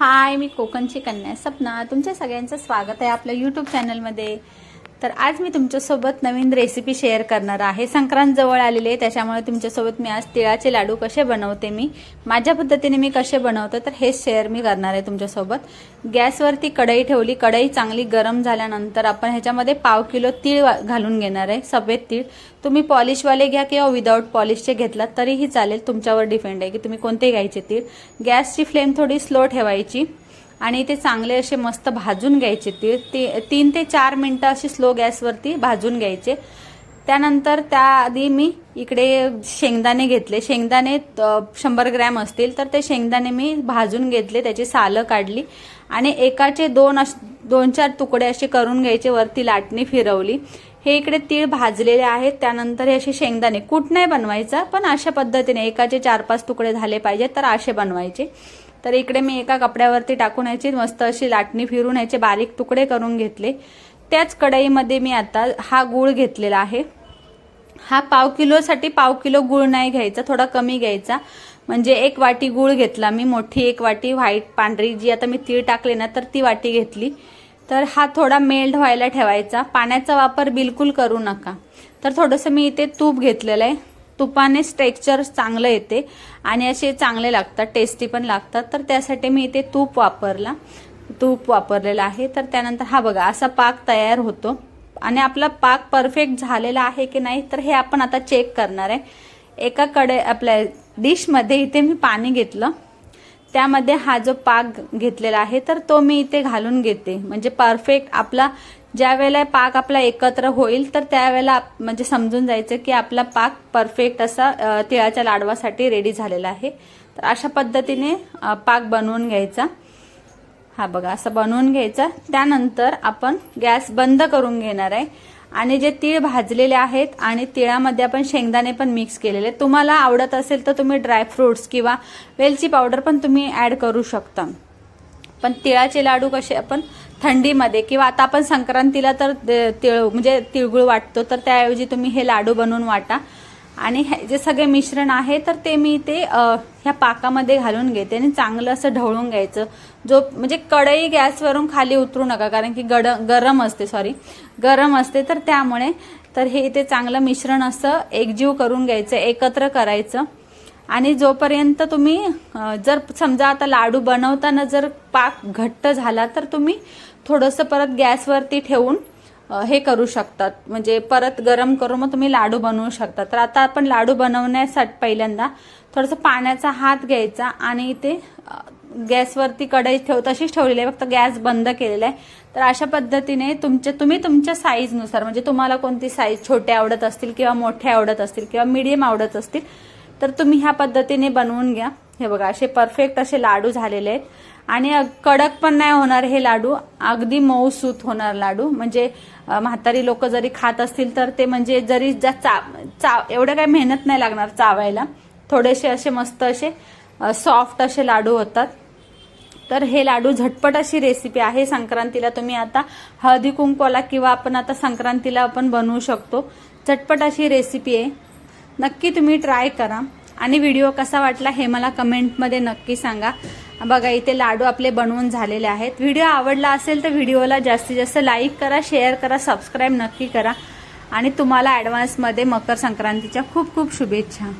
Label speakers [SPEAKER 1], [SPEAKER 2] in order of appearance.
[SPEAKER 1] हाय मी कोकणची कन्या सपना. तुमच्या सगळ्यांचं स्वागत आहे आपल्या यूट्यूब चॅनलमध्ये तर आज मी तुमच्यासोबत नवीन रेसिपी शेअर करणार आहे. संक्रांत जवळ आलेली आहे त्याच्यामुळे तुमच्यासोबत मी आज तिळाचे लाडू कसे बनवते मी माझ्या पद्धतीने मी कसे बनवते तर हेच शेअर मी करणार आहे तुमच्यासोबत. गॅसवरती कढई ठेवली कढई चांगली गरम झाल्यानंतर आपण ह्याच्यामध्ये पाव किलो तीळ वा- घालून घेणार आहे सफेद तीळ. तुम्ही पॉलिशवाले घ्या किंवा विदाऊट पॉलिशचे घेतलात तरीही चालेल तुमच्यावर डिपेंड आहे की तुम्ही कोणते घ्यायचे तीळ. गॅसची फ्लेम थोडी स्लो ठेवायची. आणि ते चांगले असे मस्त भाजून घ्यायचे. ती ते तीन ते चार मिनटं असे स्लो गॅसवरती भाजून घ्यायचे. त्यानंतर त्याआधी मी इकडे शेंगदाणे घेतले. शेंगदाणे शंभर ग्रॅम असतील तर ते शेंगदाणे मी भाजून घेतले त्याची सालं काढली. आणि एकाचे दोन अश दोन चार तुकडे असे करून घ्यायचे वरती लाटणी फिरवली. हे इकडे तीळ भाजलेले आहेत त्यानंतर हे असे शेंगदाणे. कूट नाही बनवायचा पण अशा पद्धतीने एकाचे चार पाच तुकडे झाले पाहिजे तर असे बनवायचे. तर इकडे मी एका कपड्यावरती टाकून यायची. मस्त अशी लाटणी फिरून याचे बारीक तुकडे करून घेतले. त्याच कढईमध्ये मी आता हा गूळ घेतलेला आहे. हा पाव किलोसाठी पाव किलो गूळ नाही घ्यायचा. थोडा कमी घ्यायचा. म्हणजे एक वाटी गूळ घेतला मी. मोठी एक वाटी व्हाईट पांढरी जी आता मी तीळ टाकले ना तर ती वाटी घेतली. तर हा थोडा मेल्ट व्हायला ठेवायचा. पाण्याचा वापर बिलकुल करू नका. तर थोडंसं मी इथे तूप घेतलेलं आहे. तुपाने स्ट्रेक्चर चांगलं येते. आणि असे चांगले लागतात टेस्टी पण लागतात. तर त्यासाठी मी इथे तूप वापरला. तूप वापरलेलं आहे. तर त्यानंतर हा बघा असा पाक तयार होतो. आणि आपला पाक परफेक्ट झालेला आहे की नाही तर हे आपण आता चेक करणार आहे. एका कडे आपल्या डिशमध्ये इथे मी पाणी घेतलं. त्यामध्ये हा जो पाक घेतलेला आहे तर तो मी इथे घालून घेते. म्हणजे परफेक्ट आपला ज्या वेळेला पाक आपला एकत्र होईल तर त्यावेळेला आप- म्हणजे समजून जायचं की आपला पाक परफेक्ट असा तिळाच्या लाडवासाठी रेडी झालेला आहे. तर अशा पद्धतीने पाक बनवून घ्यायचा. हा बघा असं बनवून घ्यायचा. त्यानंतर आपण गॅस बंद करून घेणार आहे. आणि जे तीळ भाजलेले आहेत आणि तिळामध्ये आपण शेंगदाणे पण मिक्स केलेले. तुम्हाला आवडत असेल तर तुम्ही ड्रायफ्रुट्स किंवा वेलची पावडर पण तुम्ही ऍड करू शकता. पण तिळाचे लाडू कसे आपण थंडीमध्ये किंवा आता आपण संक्रांतीला तर ते- तिळ म्हणजे तिळगुळ वाटतो तर त्याऐवजी तुम्ही हे लाडू बनवून वाटा. आणि हे जे सगळे मिश्रण आहे तर ते मी ते ह्या पाकामध्ये घालून घेते आणि चांगलं असं ढवळून घ्यायचं. जो म्हणजे कढई गॅसवरून खाली उतरू नका कारण की गड गरम असते सॉरी गरम असते तर त्यामुळे तर हे ते चांगलं मिश्रण असं एकजीव करून घ्यायचं एकत्र करायचं. आणि जोपर्यंत तुम्ही जर समजा आता लाडू बनवताना जर पाक घट्ट झाला तर तुम्ही थोडंसं परत गॅसवरती ठेवून हे करू शकतात. म्हणजे परत गरम करून मग तुम्ही लाडू बनवू शकता. तर आता आपण लाडू बनवण्यासाठी पहिल्यांदा थोडंसं पाण्याचा हात घ्यायचा आणि ते गॅसवरती कढई ठेव तशीच ठेवलेली आहे. फक्त गॅस बंद केलेला आहे. तर अशा पद्धतीने तुमच्या तुम्ही तुमच्या साईजनुसार म्हणजे तुम्हाला कोणती साईज छोटे आवडत असतील किंवा मोठे आवडत असतील किंवा मीडियम आवडत असतील तर तुम्ही ह्या पद्धतीने बनवून घ्या. हे बघा असे परफेक्ट असे लाडू झालेले आहेत. आणि कडक पण नाही होणार हे लाडू. अगदी मऊसूत होणार लाडू. म्हणजे म्हातारी लोक जरी खात असतील तर ते म्हणजे जरी जा चा चा एवढं काही मेहनत नाही लागणार चावायला. थोडेसे असे मस्त असे सॉफ्ट असे लाडू होतात. तर हे लाडू झटपट अशी रेसिपी आहे. संक्रांतीला तुम्ही आता हळदी कुंकवाला किंवा आपण आता संक्रांतीला आपण बनवू शकतो. झटपट अशी रेसिपी आहे. नक्की तुम्ही ट्राय करा. आणि व्हिडिओ कसा वाटला हे मला कमेंटमध्ये नक्की सांगा. बघा इथे लाडू आपले बनवून झालेले आहेत. व्हिडिओ आवडला असेल तर व्हिडिओला जास्तीत जास्त लाईक करा शेअर करा सबस्क्राईब नक्की करा. आणि तुम्हाला ॲडव्हान्समध्ये मकर संक्रांतीच्या खूप खूप शुभेच्छा.